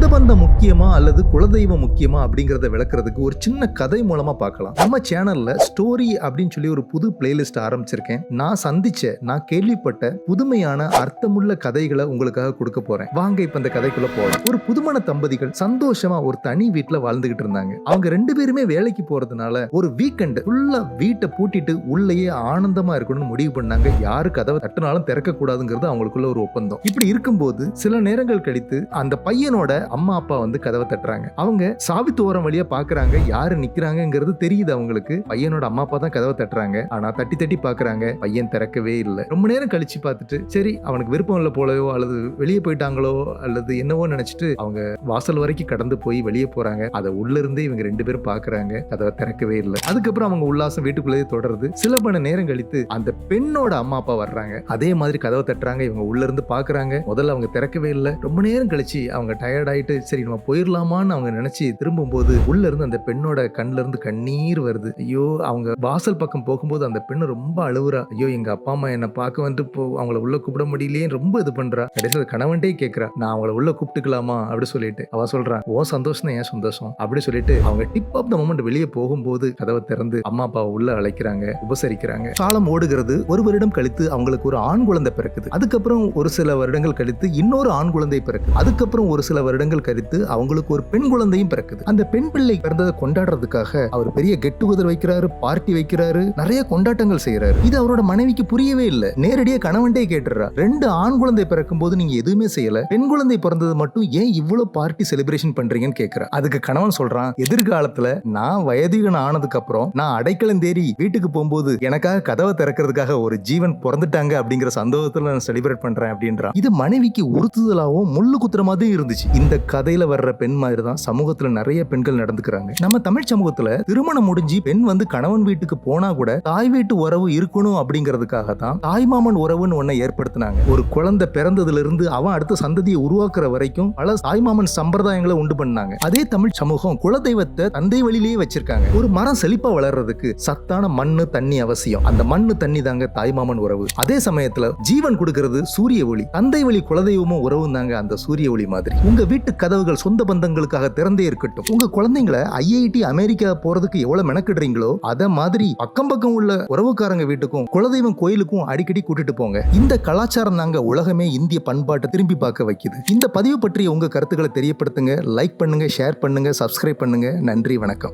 சொந்த பந்தம் முக்கியமா அல்லது குலதெய்வம் முக்கியமா அப்படிங்கறத விளக்குறதுக்கு ஒரு சின்ன கதை மூலமா பார்க்கலாம். நம்ம சேனல்ல ஸ்டோரி அப்படின்னு சொல்லி ஒரு புது பிளேலிஸ்ட் ஆரம்பிச்சிருக்கேன். நான் சந்திச்ச நான் கேள்விப்பட்ட புதுமையான அர்த்தமுள்ள கதைகளை உங்களுக்காக கொடுக்க போறேன். வாங்க இப்ப இந்த கதைக்குள்ள போகலாம் ஒரு புதுமண தம்பதிகள் சந்தோஷமா ஒரு தனி வீட்டுல வாழ்ந்துகிட்டு இருந்தாங்க. அவங்க ரெண்டு பேருமே வேலைக்கு போறதுனால ஒரு வீக்கெண்ட் ஃபுல்லா வீட்டை பூட்டிட்டு உள்ளேயே ஆனந்தமா இருக்கணும்னு முடிவு பண்ணாங்க. யாரு கதவை தட்டினாலும் திறக்க கூடாதுங்கிறது அவங்களுக்குள்ள ஒரு ஒப்பந்தம். இப்படி இருக்கும்போது சில நேரங்கள் கழித்து அந்த பையனோட அம்மா அப்பா வந்து கதவை தட்டுறாங்க. அவங்க சாவித்து ஓரம் வழியா பாக்குறாங்க யாரு நிக்கிறாங்கிறது தெரியுது அவங்களுக்கு. பையனோட அம்மா அப்பா தான் கதவை தட்டுறாங்க. ஆனா தட்டி தட்டி பாக்குறாங்க. பையன் திறக்கவே இல்லை. ரொம்ப நேரம் கழிச்சு பார்த்துட்டு சரி அவனுக்கு விருப்பம் இல்லை போலவோ அல்லது வெளியே போயிட்டாங்களோ அல்லது என்னவோ நினைச்சிட்டு அவங்க வாசல் வரைக்கும் கடந்து போய் வெளியே போறாங்க. அதை உள்ள இருந்தே இவங்க ரெண்டு பேரும் பாக்குறாங்க. கதவை திறக்கவே இல்லை. அதுக்கப்புறம் அவங்க உல்லாசம் வீட்டுக்குள்ளேயே தொடருது. சில மணி நேரம் கழித்து அந்த பெண்ணோட அம்மா அப்பா வர்றாங்க. அதே மாதிரி கதவை தட்டுறாங்க. இவங்க உள்ள இருந்து பாக்குறாங்க. முதல்ல அவங்க திறக்கவே இல்லை. ரொம்ப நேரம் கழிச்சு அவங்க டயர்ட் ஆயிட்டு சரி நம்ம போயிடலாமான்னு அவங்க நினைச்சு திரும்பும்போது உள்ள இருந்து அந்த பெண்ணோட கண்ணுல இருந்து கண்ணீர் வருது. ஐயோ அவங்க வாசல் பக்கம் போகும்போது அந்த பெண்ணு ரொம்ப அழுவுறா. ஐயோ எங்க அப்பா அம்மா என்ன பார்க்க வந்து போ அவங்கள உள்ள கூப்பிட முடியலையே ரொம்ப இது பண்றா. கடைசியில் கணவன்ட்டே கேட்கறா நான் அவங்கள உள்ள கூப்பிட்டுக்கலாமா? அப்படி சொல்லிட்டு அவ சொல்றா ஓ சந்தோஷம் ஏன் சந்தோஷம்? அப்படி சொல்லிட்டு அவங்க டிப் ஆஃப் த மொமெண்ட் வெளியே போகும்போது கதவை திறந்து அம்மா அப்பாவை உள்ள அழைக்கிறாங்க உபசரிக்கிறாங்க. காலம் ஓடுகிறது ஒரு வருடம் கழித்து அவங்களுக்கு ஒரு ஆண் குழந்தை பிறக்குது. அதுக்கப்புறம் ஒரு சில வருடங்கள் கழித்து இன்னொரு ஆண் குழந்தை பிறக்குது. அதுக்கப்புறம் ஒரு சில வருடங்கள் கழித்து அவங்களுக்கு ஒரு பெண் குழந்தையும் பிறக்குது. அந்த பெண் பிள்ளை பிறந்ததை கொண்டாடுறதுக்காக அவர் பெரிய கெட் டுகெதர் வைக்கிறாரு பார்ட்டி வைக்கிறாரு நிறைய கொண்டாட்டங்கள் செய்யறாரு இது அவரோட மனைவிக்கு புரியவே இல்லை. நேரடியா கணவன்டே கேட்டுறா ரெண்டு ஆண் குழந்தை பிறக்கும் போது நீங்க எதுவுமே செய்யல. பெண் குழந்தை பிறந்தது மட்டும் ஏன் இவ்வளவு பார்ட்டி செலிப்ரேஷன் பண்றீங்கன்னு கேக்குறா. அதுக்கு கணவன் சொல்றான் எதிர்காலத்துல நான் வயதிகன் ஆனதுக்கு அப்புறம் நான் அடைக்கலம் தேடி வீட்டுக்கு போகும்போது எனக்காக கதவை திறக்கிறதுக்காக ஒரு ஜீவன் பிறந்துட்டாங்க அப்படிங்கிற சந்தோஷத்துல நான் செலிப்ரேட் பண்றேன் அப்படின்றான். இது மனைவிக்கு உறுத்துதலாவும் முள்ளு குத்துற மாதிரி இருந்துச்சு. இந்த கதையில வர்ற பெண் மாதிரி தான் சமூகத்துல நிறைய பெண்கள் நடந்துக்கிறாங்க. நம்ம தமிழ் சமூகத்துல திருமணம் முடிஞ்சு பெண் வந்து கணவன் வீட்டுக்கு போனா கூட தாய் வீட்டு உறவு இருக்கணும் அப்படிங்கிறதுக்காக தான் தாய்மாமன் உறவுன்னு ஒன்னை ஏற்படுத்தினாங்க. ஒரு குழந்தை பிறந்ததுல இருந்து அவன் அடுத்த சந்ததியை உருவாக்குற வரைக்கும் பல தாய்மாமன் சம்பிரதாயங்களை உண்டு பண்ணாங்க. அதே தமிழ் சமூகம் குலதெய்வத்தை தந்தை வழியிலேயே வச்சிருக்காங்க. ஒரு மரம் செழிப்பா வளர்றதுக்கு சத்தான மண்ணு தண்ணி அவசியம். அந்த மண்ணு தண்ணி தாங்க தாய்மாமன் உறவு. அதே சமயத்துல ஜீவன் கொடுக்கிறது சூரிய ஒளி. தந்தை வழி குலதெய்வமும் உறவும் தாங்க அந்த சூரிய ஒளி மாதிரி. உங்க வீட்டு கதவுகள் சொந்த பந்தங்களுக்காக திறந்தே இருக்கட்டும். உங்க குழந்தைங்களை ஐஐடி அமெரிக்கா போறதுக்கு எவ்வளவு மெனக்கிடுறீங்களோ அத மாதிரி பக்கம் பக்கம் உள்ள உறவுக்காரங்க வீட்டுக்கும் குலதெய்வம் கோயிலுக்கும் அடிக்கடி கூட்டிட்டு போங்க. இந்த கலாச்சாரம் தாங்க உலகமே இந்திய பண்பாட்டை திரும்பி பார்க்க வைக்குது. இந்த பதிவு பற்றிய உங்க கருத்துக்களை தெரியப்படுத்துங்க லைக் பண்ணுங்க ஷேர் பண்ணுங்க சப்ஸ்கிரைப் பண்ணுங்க. நன்றி வணக்கம்.